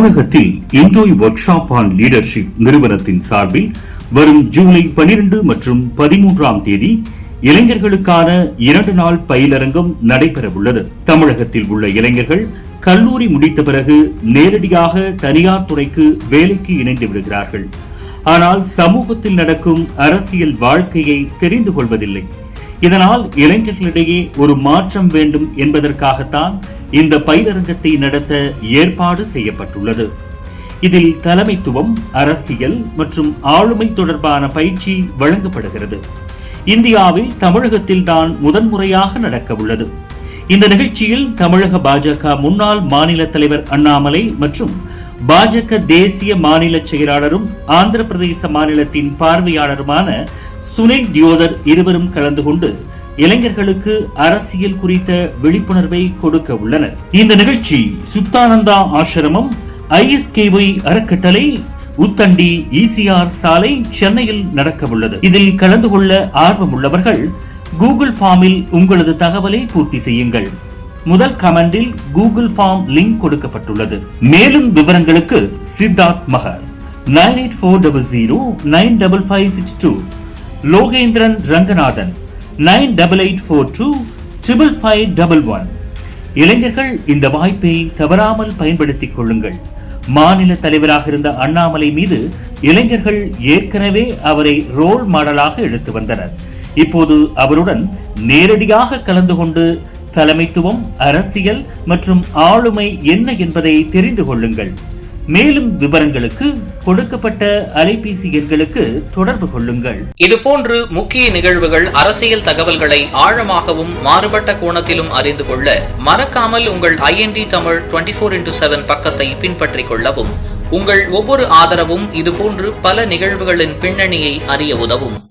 தமிழகத்தில் இண்டோய் workshop on leadership நிறுவனத்தின் சார்பில் வரும் ஜூலை 12 மற்றும் பதிமூன்றாம் தேதி இளைஞர்களுக்கான இரண்டு நாள் பயிலரங்கம் நடைபெறவுள்ளது. தமிழகத்தில் உள்ள இளைஞர்கள் கல்லூரி முடித்த பிறகு நேரடியாக தனியார் துறைக்கு வேலைக்கு இணைந்து விடுகிறார்கள். ஆனால் சமூகத்தில் நடக்கும் அரசியல் வாழ்க்கையை தெரிந்து கொள்வதில்லை. இதனால் இளைஞர்களிடையே ஒரு மாற்றம் வேண்டும் என்பதற்காகத்தான் இந்த பயிலரங்கத்தை நடத்த ஏற்பாடு செய்யப்பட்டுள்ளது. இதில் தலைமைத்துவம் அரசியல் மற்றும் ஆளுமை தொடர்பான பயிற்சி வழங்கப்படுகிறது. இந்தியாவில் தமிழகத்தில்தான் முதன்முறையாக நடக்க உள்ளது. இந்த நிகழ்ச்சியில் தமிழக பாஜக முன்னாள் மாநில தலைவர் அண்ணாமலை மற்றும் பாஜக தேசிய மாநில செயலாளரும் ஆந்திர பிரதேச மாநிலத்தின் பார்வையாளருமான சுனில் தியோதர் இருவரும் கலந்து கொண்டு இளைஞர்களுக்கு அரசியல் குறித்த விழிப்புணர்வை கொடுக்க உள்ளனர். இந்த நிகழ்ச்சி சுத்தானந்தா ஆசிரமம் ஐஎஸ்கேஒய் அறக்கட்டளை உத்தண்டி இசிஆர் சாலை சென்னையில் நடக்க உள்ளது. இதில் கலந்து கொள்ள ஆர்வம் உள்ளவர்கள் கூகுள் ஃபார்மில் உங்களது தகவலை பூர்த்தி செய்யுங்கள். முதல் கமெண்டில் கூகுள் ஃபார்ம் லிங்க் கொடுக்கப்பட்டுள்ளது. மேலும் விவரங்களுக்கு Siddharth Magar nine eight four double zero nine double five six two Lokendran Ranganathan nine double eight four two triple five double one. இளைஞர்கள் இந்த வாய்ப்பை தவறாமல் பயன்படுத்திக் கொள்ளுங்கள். மாநில தலைவராக இருந்த அண்ணாமலை மீது இளைஞர்கள் ஏற்கனவே அவரை ரோல் மாடலாக எடுத்து வந்தனர். இப்போது அவருடன் நேரடியாக கலந்து கொண்டு தலைமைத்துவம் அரசியல் மற்றும் ஆளுமை என்ன என்பதை தெரிந்து கொள்ளுங்கள். மேலும் விவரங்களுக்கு கொடுக்கப்பட்ட அலைபேசி எண்களுக்கு தொடர்பு கொள்ளுங்கள். இதுபோன்று முக்கிய நிகழ்வுகள் அரசியல் தகவல்களை ஆழமாகவும் மாறுபட்ட கோணத்திலும் அறிந்து கொள்ள மறக்காமல் உங்கள் IND Tamil twenty four into seven பக்கத்தை பின்பற்றிக் கொள்ளவும். உங்கள் ஒவ்வொரு ஆதரவும் இதுபோன்று பல நிகழ்வுகளின் பின்னணியை அறிய உதவும்.